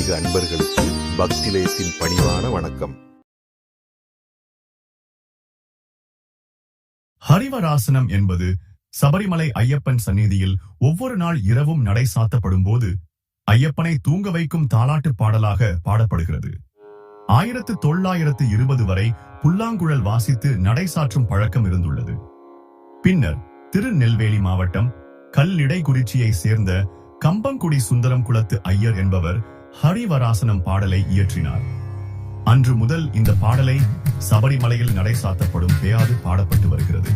ஆன்மீக அன்பர்களுக்கு பக்திலயத்தின் பணிவான வணக்கம். ஹரிவராசனம் என்பது சபரிமலை ஐயப்பன் சந்நிதியில் ஒவ்வொரு நாள் இரவும் நடை சாத்தப்படும் போது ஐயப்பனை தூங்க வைக்கும் தாலாட்டு பாடலாக பாடப்படுகிறது. ஆயிரத்து தொள்ளாயிரத்து இருபது வரை புல்லாங்குழல் வாசித்து நடை சாற்றும் பழக்கம் இருந்துள்ளது. பின்னர் திருநெல்வேலி மாவட்டம் கல்லிடைக்குறிச்சியை சேர்ந்த கம்பங்குடி சுந்தரம் குலத்து ஐயர் என்பவர் ஹரிவராசனம் பாடலை இயற்றினார். அன்று முதல் இந்த பாடலை சபரிமலையில் நடை சாத்தப்படும் பேயாது பாடப்பட்டு வருகிறது.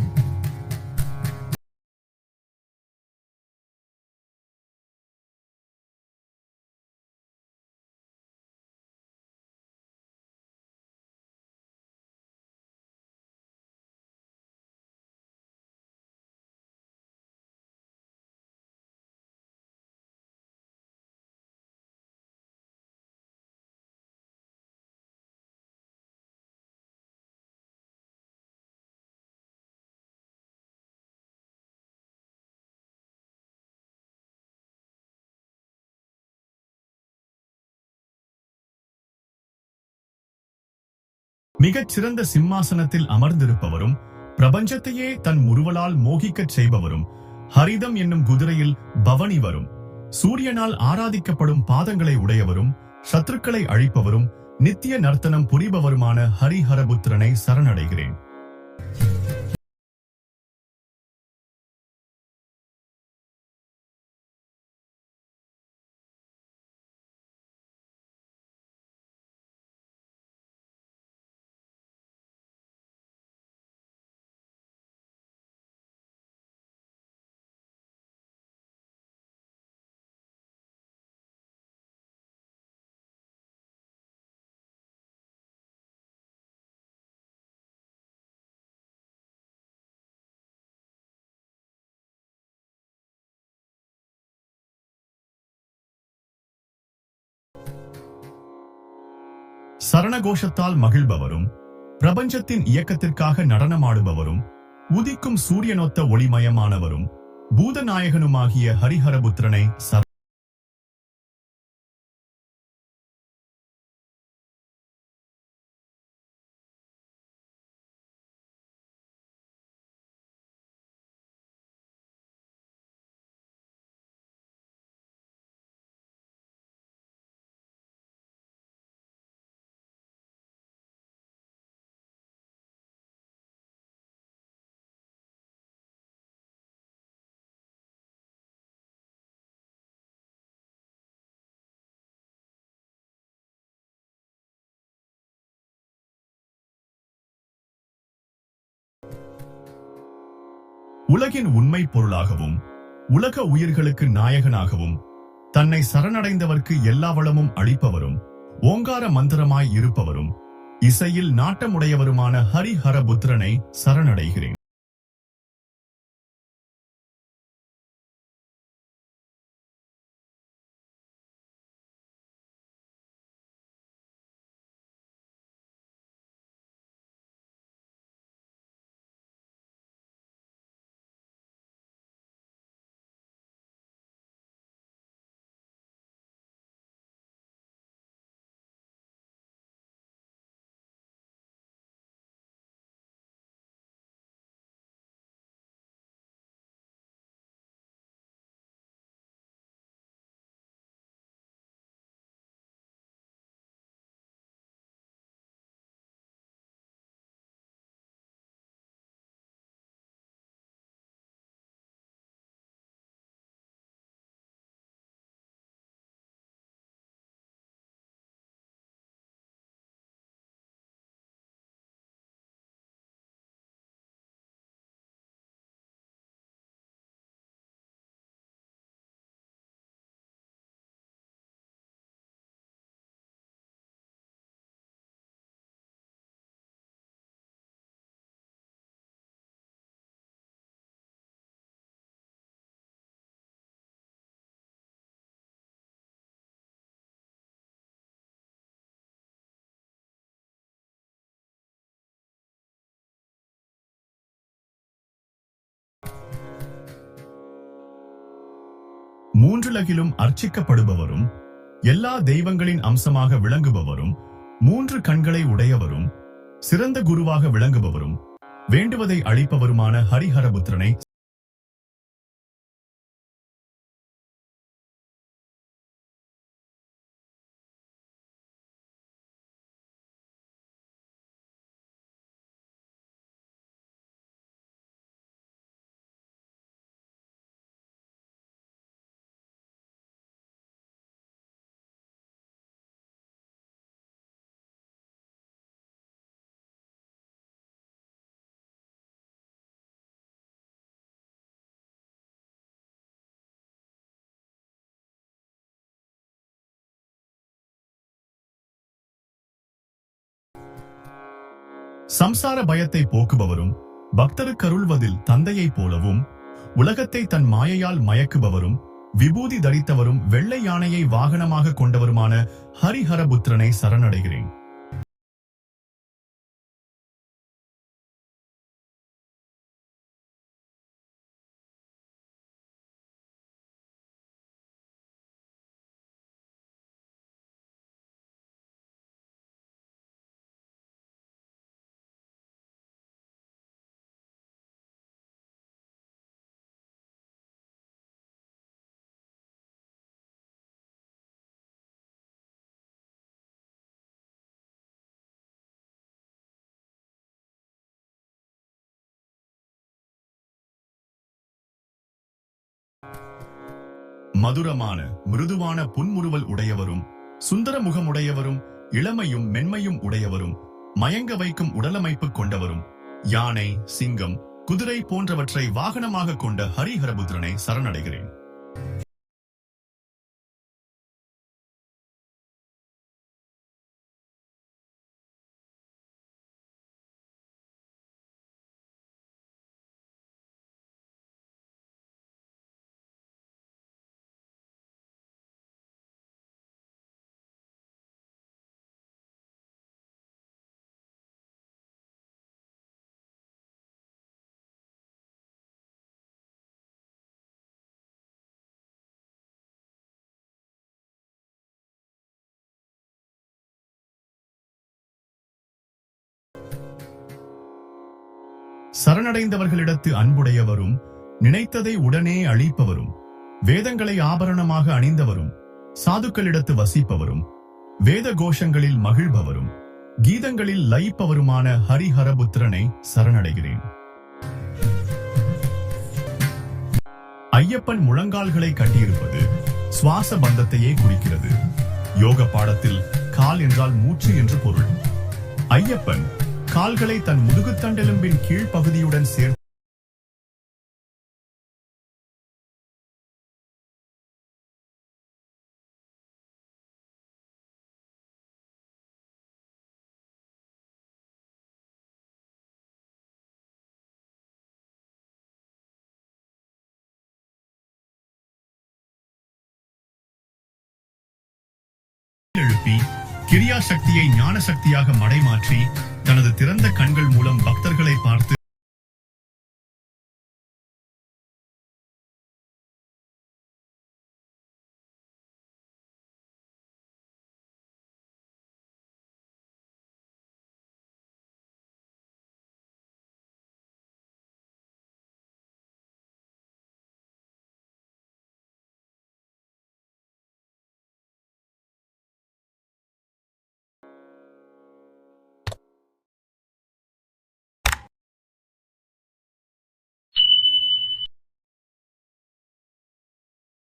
மிகச் சிறந்த சிம்மாசனத்தில் அமர்ந்திருப்பவரும் பிரபஞ்சத்தையே தன் முறுவலால் மோகிக்கச் செய்பவரும் ஹரிதம் என்னும் குதிரையில் பவனி வரும் சூரியனால் ஆராதிக்கப்படும் பாதங்களை உடையவரும் சத்துருக்களை அழிப்பவரும் நித்திய நர்த்தனம் புரிபவருமான ஹரிஹரபுத்திரனை சரணடைகிறேன். சரணகோஷத்தால் மகிழ்பவரும் பிரபஞ்சத்தின் இயக்கத்திற்காக நடனமாடுபவரும் உதிக்கும் சூரியனொத்த ஒளிமயமானவரும் பூதநாயகனுமாகிய ஹரிஹரபுத்திரனை சர உலகின் உண்மை பொருளாகவும் உலக உயிர்களுக்கு நாயகனாகவும் தன்னை சரணடைந்தவர்க்கு எல்லா வளமும் அளிப்பவரும் ஓங்கார மந்திரமாய் இருப்பவரும் இசையில் நாட்டமுடையவருமான ஹரிஹரபுத்திரனை சரணடைகிறேன். மூன்றுலகிலும் அர்ச்சிக்கப்படுபவரும் எல்லா தெய்வங்களின் அம்சமாக விளங்குபவரும் மூன்று கண்களை உடையவரும் சிறந்த குருவாக விளங்குபவரும் வேண்டுவதை அளிப்பவருமான ஹரிஹரபுத்திரனை சம்சார பயத்தை போக்குபவரும் பக்தருக்கருள்வதில் தந்தையைப் போலவும் உலகத்தை தன் மாயையால் மயக்குபவரும் விபூதி தரித்தவரும் வெள்ளை யானையை வாகனமாக கொண்டவருமான ஹரிஹரபுத்திரனை சரணடைகிறேன். மதுரமான மிருதுவான புன்முறுவல் உடையவரும் சுந்தர முகமுடையவரும் இளமையும் மென்மையும் உடையவரும் மயங்க வைக்கும் உடலமைப்பு கொண்டவரும் யானை சிங்கம் குதிரை போன்றவற்றை வாகனமாக கொண்ட ஹரிஹரபுத்திரனை சரணடைகிறேன். சரணடைந்தவர்களிடத்து அன்புடையவரும் நினைத்ததை உடனே அழிப்பவரும் வேதங்களை ஆபரணமாக அணிந்தவரும் சாதுக்களிடத்து வசிப்பவரும் வேத கோஷங்களில் மகிழ்பவரும் கீதங்களில் லயிப்பவருமான ஹரிஹரபுத்திரனை சரணடைகிறேன். ஐயப்பன் முழங்கால்களை கட்டியிருப்பது சுவாச பந்தத்தையே குறிக்கிறது. யோக பாடத்தில் கால் என்றால் மூச்சு என்று பொருள். ஐயப்பன் கால்களை தன் முதுகுத்தண்டெலும்பின் கீழ்ப்பகுதியுடன் சேர்த்து எழுப்பி கிரியா சக்தியை ஞான சக்தியாக மடைமாற்றி தனது திறந்த கண்கள் மூலம் பக்தர்களை பார்த்து